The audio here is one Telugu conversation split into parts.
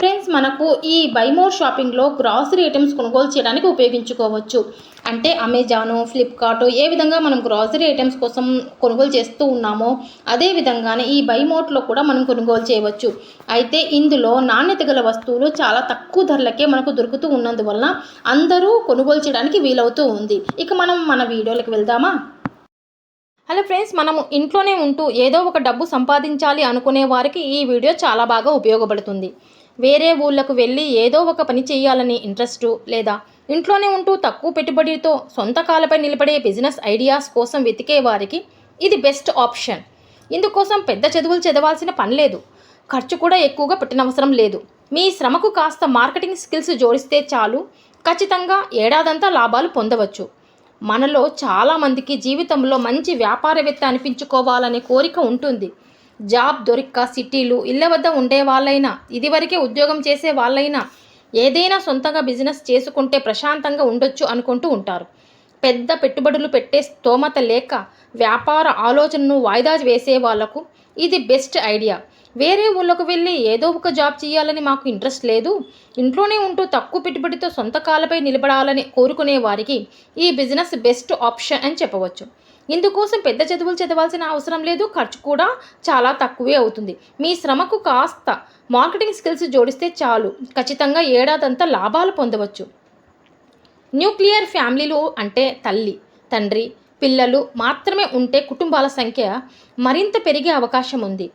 friends మనకు ఈ బైమోర్ షాపింగ్లో గ్రాసరీ ఐటమ్స్ కొనుగోలు చేయడానికి ఉపయోగించుకోవచ్చు. అంటే అమెజాను ఫ్లిప్కార్ట్ ఏ విధంగా మనం గ్రాసరీ ఐటమ్స్ కోసం కొనుగోలు చేస్తూ ఉన్నామో అదే విధంగానే ఈ బైమోట్లో కూడా మనం కొనుగోలు చేయవచ్చు. అయితే ఇందులో నాణ్యత గల వస్తువులు చాలా తక్కువ ధరలకే మనకు దొరుకుతూ ఉన్నందువలన అందరూ కొనుగోలు చేయడానికి వీలవుతూ ఉంది. ఇక మనం మన వీడియోలకు వెళ్దామా? హలో ఫ్రెండ్స్ మనము ఇంట్లోనే ఉంటూ ఏదో ఒక డబ్బు సంపాదించాలి అనుకునే వారికి ఈ వీడియో చాలా బాగా ఉపయోగపడుతుంది. వేరే ఊళ్ళకు వెళ్ళి ఏదో ఒక పని చేయాలని ఇంట్రెస్ట్ లేదా ఇంట్లోనే ఉంటూ తక్కువ పెట్టుబడితో సొంత కాలపై నిలబడే బిజినెస్ ఐడియాస్ కోసం వెతికే వారికి ఇది బెస్ట్ ఆప్షన్ ఇందుకోసం పెద్ద చదువులు చదవాల్సిన పని లేదు. ఖర్చు కూడా ఎక్కువగా పెట్టనవసరం లేదు. మీ శ్రమకు కాస్త మార్కెటింగ్ స్కిల్స్ జోడిస్తే చాలు. ఖచ్చితంగా ఏడాదంతా లాభాలు పొందవచ్చు. మనలో చాలామందికి జీవితంలో మంచి వ్యాపారవేత్త అనిపించుకోవాలనే కోరిక ఉంటుంది. జాబ్ దొరిక్క సిటీలు ఇళ్ళ వద్ద ఉండే వాళ్ళైనా ఇదివరకే ఉద్యోగం చేసే వాళ్ళైనా ఏదైనా సొంతంగా బిజినెస్ చేసుకుంటే ప్రశాంతంగా ఉండొచ్చు అనుకుంటూ ఉంటారు. పెద్ద పెట్టుబడులు పెట్టే స్తోమత లేక వ్యాపార ఆలోచనను వాయిదా వేసే వాళ్ళకు ఇది బెస్ట్ ఐడియా వేరే ఊళ్ళకు వెళ్ళి ఏదో ఒక జాబ్ చేయాలని మాకు ఇంట్రెస్ట్ లేదు. ఇంట్లోనే ఉంటూ తక్కువ పెట్టుబడితో సొంత కాలపై నిలబడాలని కోరుకునే వారికి ఈ బిజినెస్ బెస్ట్ ఆప్షన్ అని చెప్పవచ్చు. ఇందుకోసం పెద్ద చదువులు చదవాల్సిన అవసరం లేదు ఖర్చు కూడా చాలా తక్కువే అవుతుంది. మీ శ్రమకు కాస్త మార్కెటింగ్ స్కిల్స్ జోడిస్తే చాలు. ఖచ్చితంగా ఏడాదంతా లాభాలు పొందవచ్చు. న్యూక్లియర్ ఫ్యామిలీలు అంటే తల్లి తండ్రి పిల్లలు మాత్రమే ఉంటే కుటుంబాల సంఖ్య మరింత పెరిగే అవకాశం ఉంది.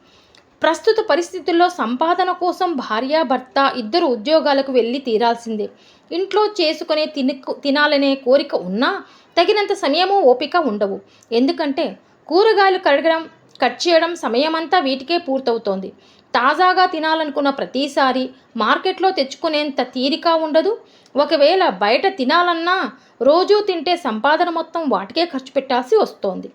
ప్రస్తుత పరిస్థితుల్లో సంపాదన కోసం భార్యాభర్త ఇద్దరు ఉద్యోగాలకు వెళ్ళి తీరాల్సిందే. ఇంట్లో చేసుకునే తిని తినాలనే కోరిక ఉన్నా తగినంత సమయము ఓపిక ఉండవు. ఎందుకంటే కూరగాయలు కడగడం కట్ చేయడం సమయమంతా వీటికే పూర్తవుతోంది. తాజాగా తినాలనుకున్న ప్రతిసారి మార్కెట్లో తెచ్చుకునేంత తీరిక ఉండదు. ఒకవేళ బయట తినాలన్నా రోజూ తింటే సంపాదన మొత్తం వాటికే ఖర్చు పెట్టాల్సి వస్తోంది.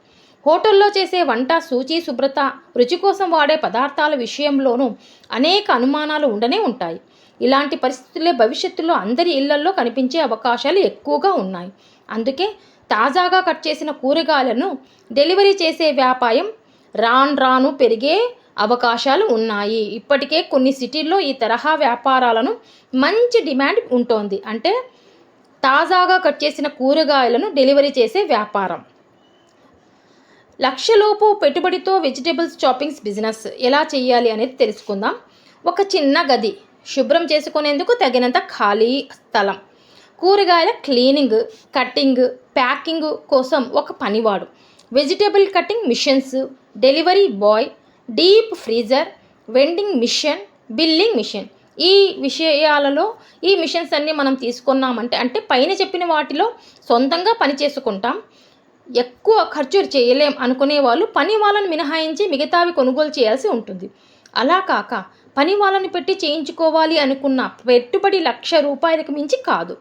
హోటల్లో చేసే వంట శుచి శుభ్రత రుచి కోసం వాడే పదార్థాల విషయంలోనూ అనేక అనుమానాలు ఉండనే ఉంటాయి. ఇలాంటి పరిస్థితులే భవిష్యత్తులో అందరి ఇళ్ళల్లో కనిపించే అవకాశాలు ఎక్కువగా ఉన్నాయి. అందుకే తాజాగా కట్ చేసిన కూరగాయలను డెలివరీ చేసే వ్యాపారం రాన్ రాను పెరిగే అవకాశాలు ఉన్నాయి. ఇప్పటికే కొన్ని సిటీల్లో ఈ తరహా వ్యాపారాలను మంచి డిమాండ్ ఉంటుంది. అంటే తాజాగా కట్ చేసిన కూరగాయలను డెలివరీ చేసే వ్యాపారం. లక్షలోపు పెట్టుబడితో వెజిటేబుల్స్ షాపింగ్స్ బిజినెస్ ఎలా చేయాలి అనేది తెలుసుకుందాం. ఒక చిన్న గది శుభ్రం చేసుకునేందుకు తగినంత ఖాళీ స్థలం. కూరగాయల క్లీనింగ్ కట్టింగ్ ప్యాకింగ్ కోసం ఒక పనివాడు. Vegetable cutting machines delivery boy deep freezer vending machine billing machine. ఈ విషయాలలో ఈ మిషన్స్ అన్నీ మనం తీసుకున్నామంటే అంటే పైన చెప్పిన వాటిలో సొంతంగా పని చేసుకుంటాం. ఎక్కువ ఖర్చు చేయలేం అనుకునే వాళ్ళు పని వాళ్ళని మినహాయించి మిగతావి కొనుగోలు చేయాల్సి ఉంటుంది. అలా కాక పని వాళ్ళని పెట్టి చేయించుకోవాలి అనుకున్న పెట్టుబడి లక్ష రూపాయలకు మించి కాదు.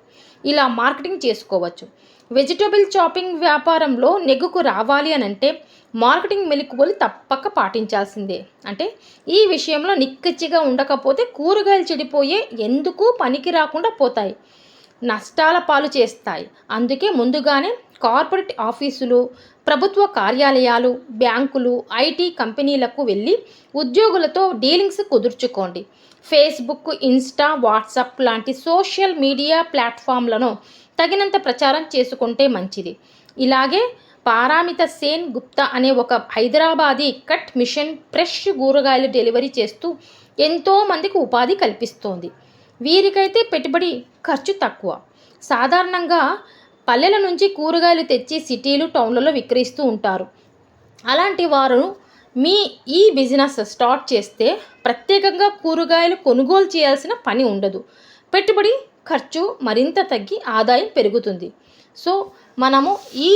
ఇలా మార్కెటింగ్ చేసుకోవచ్చు. వెజిటబుల్ షాపింగ్ వ్యాపారంలో నెగ్గుకు రావాలి అని అంటే మార్కెటింగ్ మెలకువలు తప్పక పాటించాల్సిందే. అంటే ఈ విషయంలో నిక్కచ్చిగా ఉండకపోతే కూరగాయలు చెడిపోయే ఎందుకు పనికి రాకుండా పోతాయి. నష్టాల పాలు చేస్తాయి. అందుకే ముందుగానే కార్పొరేట్ ఆఫీసులు ప్రభుత్వ కార్యాలయాలు బ్యాంకులు ఐటీ కంపెనీలకు వెళ్ళి ఉద్యోగులతో డీలింగ్స్ కుదుర్చుకోండి. ఫేస్బుక్ ఇన్స్టా వాట్సాప్ లాంటి సోషల్ మీడియా ప్లాట్ఫామ్లను తగినంత ప్రచారం చేసుకుంటే మంచిది. ఇలాగే పారామిత సేన్ గుప్తా అనే ఒక హైదరాబాదీ కట్ మిషన్ ఫ్రెష్ కూరగాయలు డెలివరీ చేస్తూ ఎంతోమందికి ఉపాధి కల్పిస్తోంది. వీరికైతే పెట్టుబడి ఖర్చు తక్కువ. సాధారణంగా పల్లెల నుంచి కూరగాయలు తెచ్చి సిటీలు టౌన్లలో విక్రయిస్తూ ఉంటారు. అలాంటి వారు మీ ఈ బిజినెస్ స్టార్ట్ చేస్తే ప్రత్యేకంగా కూరగాయలు కొనుగోలు చేయాల్సిన పని ఉండదు. పెట్టుబడి ఖర్చు మరింత తగ్గి ఆదాయం పెరుగుతుంది. సో మనము ఈ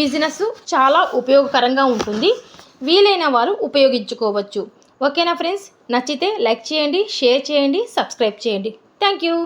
బిజినెస్ చాలా ఉపయోగకరంగా ఉంటుంది. వీలైన వారు ఉపయోగించుకోవచ్చు. ఓకేనా ఫ్రెండ్స్? నచ్చితే లైక్ చేయండి షేర్ చేయండి సబ్స్క్రైబ్ చేయండి. Thank you.